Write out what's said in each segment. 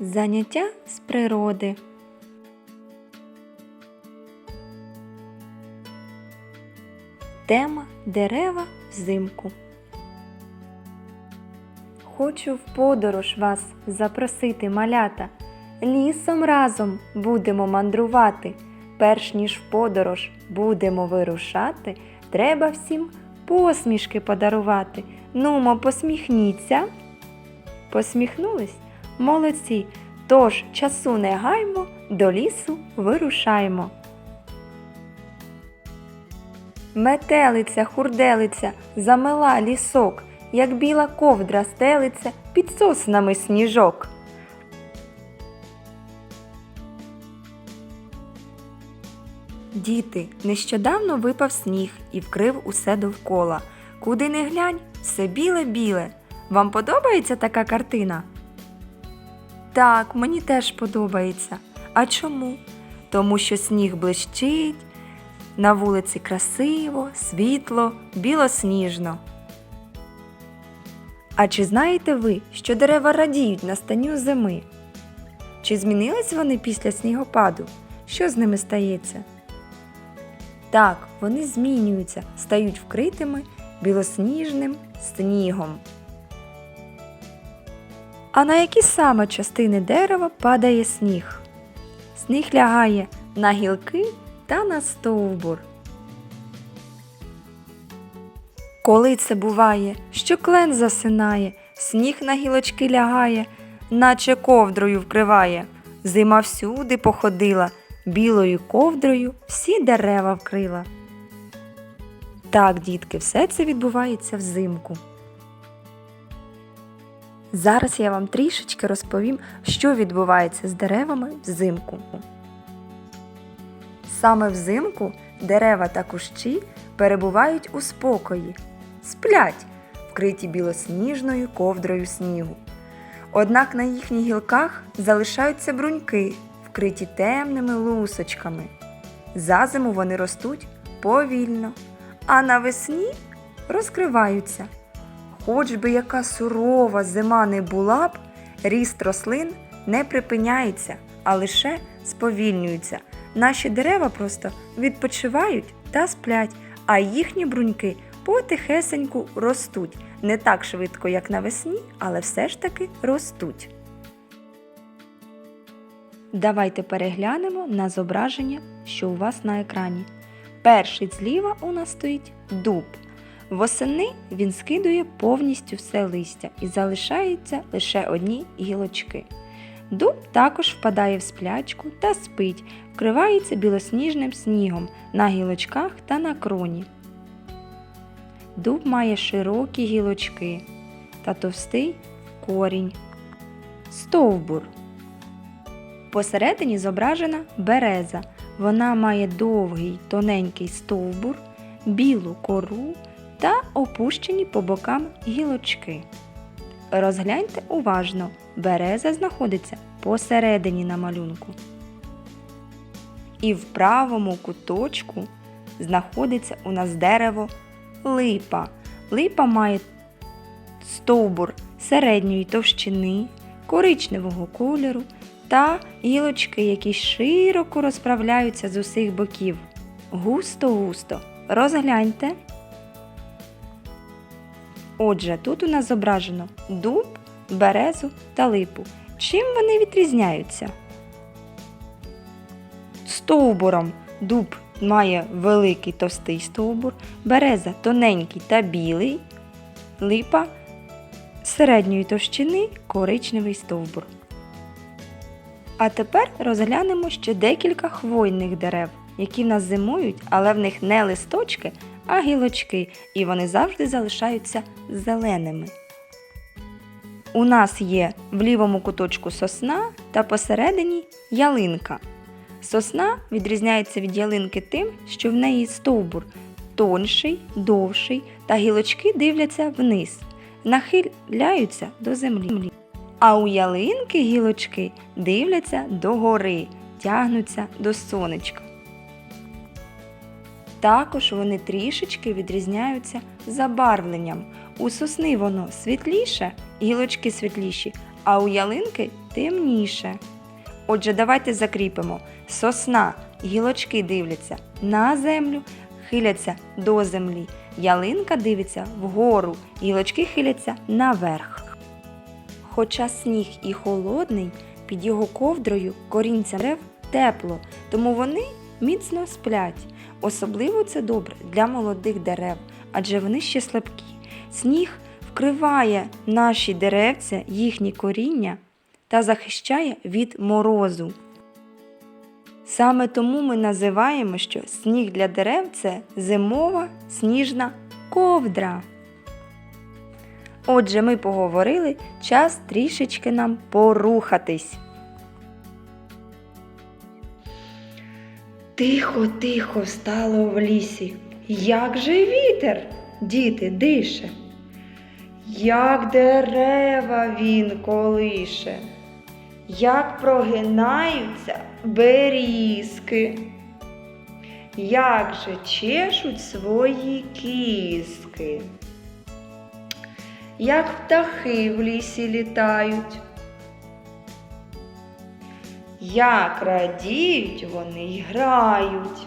Заняття з природи. Тема дерева взимку. Хочу в подорож вас запросити малята. Лісом разом будемо мандрувати. Перш ніж в подорож будемо вирушати, треба всім посмішки подарувати. Нумо, посміхніться. Посміхнулись? Молодці. Тож часу не гаймо, до лісу вирушаймо. Метелиця, хурделиця, замела лісок, як біла ковдра стелиться під соснами сніжок. Діти, нещодавно випав сніг і вкрив усе довкола. Куди не глянь, все біле-біле. Вам подобається така картина? Так, мені теж подобається. А чому? Тому що сніг блищить, на вулиці красиво, світло, білосніжно. А чи знаєте ви, що дерева радіють настанню зими? Чи змінились вони після снігопаду? Що з ними стається? Так, вони змінюються, стають вкритими білосніжним снігом. А на які саме частини дерева падає сніг? Сніг лягає на гілки та на стовбур. Коли це буває, що клен засинає, сніг на гілочки лягає, наче ковдрою вкриває. Зима всюди походила, білою ковдрою всі дерева вкрила. Так, дітки, все це відбувається взимку. Зараз я вам трішечки розповім, що відбувається з деревами взимку. Саме взимку дерева та кущі перебувають у спокої, сплять, вкриті білосніжною ковдрою снігу. Однак на їхніх гілках залишаються бруньки, вкриті темними лусочками. За зиму вони ростуть повільно, а навесні розкриваються. Хоч би яка сурова зима не була б, ріст рослин не припиняється, а лише сповільнюється. Наші дерева просто відпочивають та сплять, а їхні бруньки потихесеньку ростуть. Не так швидко, як навесні, але все ж таки ростуть. Давайте переглянемо на зображення, що у вас на екрані. Перший зліва у нас стоїть дуб. Восени він скидує повністю все листя і залишаються лише одні гілочки. Дуб також впадає в сплячку та спить, вкривається білосніжним снігом на гілочках та на кроні. Дуб має широкі гілочки та товстий корінь. Стовбур. Посередині зображена береза. Вона має довгий тоненький стовбур, білу кору та опущені по бокам гілочки. Розгляньте уважно, береза знаходиться посередині на малюнку. І в правому куточку знаходиться у нас дерево липа. Липа має стовбур середньої товщини, коричневого кольору та гілочки, які широко розправляються з усіх боків. Густо-густо. Розгляньте. Отже, тут у нас зображено дуб, березу та липу. Чим вони відрізняються? Стовбуром дуб має великий товстий стовбур, береза тоненький та білий, липа середньої товщини коричневий стовбур. А тепер розглянемо ще декілька хвойних дерев, які в нас зимують, але в них не листочки, а гілочки, і вони завжди залишаються зеленими. У нас є в лівому куточку сосна та посередині ялинка. Сосна відрізняється від ялинки тим, що в неї стовбур тонший, довший та гілочки дивляться вниз, нахиляються до землі. А у ялинки гілочки дивляться догори, тягнуться до сонечка. Також вони трішечки відрізняються забарвленням. У сосни воно світліше, гілочки світліші, а у ялинки темніше. Отже, давайте закріпимо. Сосна, гілочки дивляться на землю, хиляться до землі. Ялинка дивиться вгору, гілочки хиляться наверх. Хоча сніг і холодний, під його ковдрою корінця дерев тепло, тому вони міцно сплять. Особливо це добре для молодих дерев, адже вони ще слабкі. Сніг вкриває наші деревця, їхні коріння та захищає від морозу. Саме тому ми називаємо, що сніг для дерев це зимова сніжна ковдра. Отже, ми поговорили, час трішечки нам порухатись. Тихо, тихо стало в лісі. Як же вітер, діти, дише, як дерева він колише, як прогинаються берізки, як же чешуть свої кіски, як птахи в лісі літають. Як радіють вони й грають,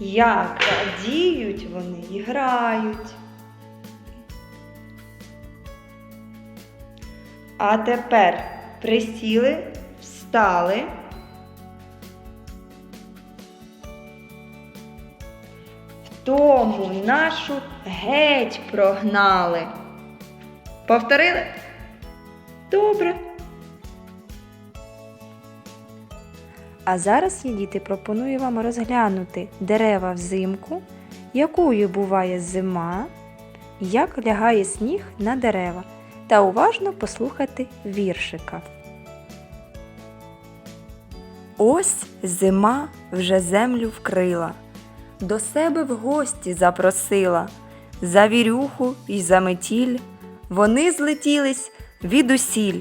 як радіють вони й грають. А тепер присіли, встали. Втому нашу геть прогнали. Повторили? Добре. А зараз я, діти, пропоную вам розглянути дерева взимку, якою буває зима, як лягає сніг на дерева, та уважно послухати віршика. Ось зима вже землю вкрила, до себе в гості запросила, за вірюху й за метіль. Вони злетілись від усіль.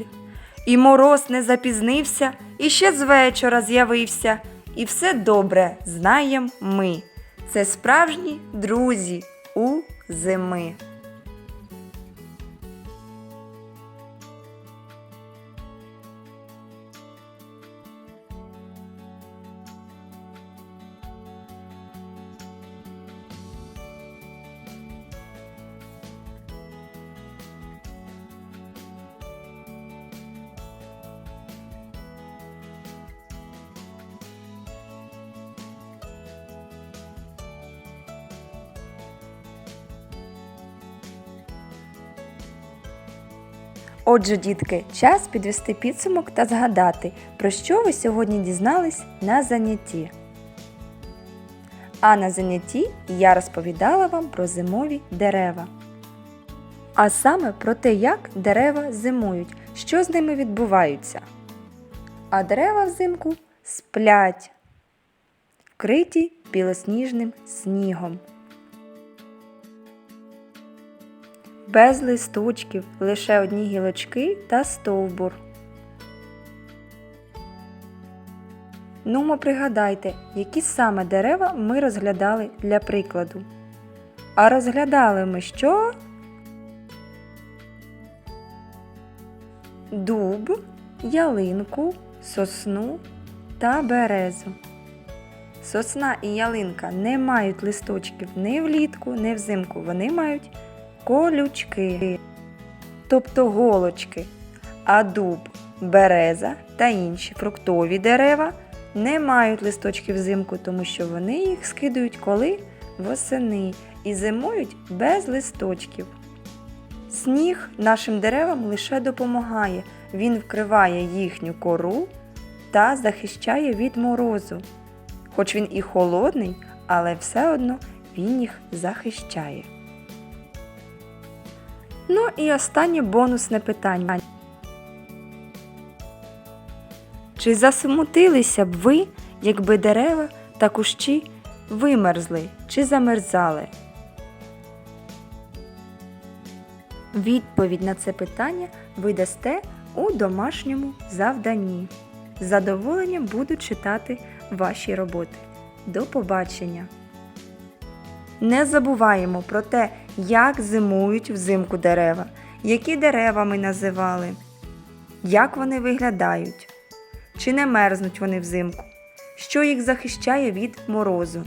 І мороз не запізнився, і ще з вечора з'явився. І все добре знаєм ми. Це справжні друзі у зими. Отже, дітки, час підвести підсумок та згадати, про що ви сьогодні дізнались на занятті. А на занятті я розповідала вам про зимові дерева. А саме про те, як дерева зимують, що з ними відбувається. А дерева взимку сплять, вкриті білосніжним снігом. Без листочків, лише одні гілочки та стовбур. Нумо пригадайте, які саме дерева ми розглядали для прикладу. А розглядали ми що? Дуб, ялинку, сосну та березу. Сосна і ялинка не мають листочків ні влітку, ні взимку. Вони мають колючки, тобто голочки, а дуб, береза та інші фруктові дерева не мають листочків взимку, тому що вони їх скидують коли восени і зимують без листочків. Сніг нашим деревам лише допомагає, він вкриває їхню кору та захищає від морозу. Хоч він і холодний, але все одно він їх захищає. Ну і останнє бонусне питання. Чи засмутилися б ви, якби дерева та кущі вимерзли чи замерзали? Відповідь на це питання ви дасте у домашньому завданні. З задоволенням буду читати ваші роботи. До побачення! Не забуваємо про те, як зимують взимку дерева, які дерева ми називали. Як вони виглядають? Чи не мерзнуть вони взимку? Що їх захищає від морозу?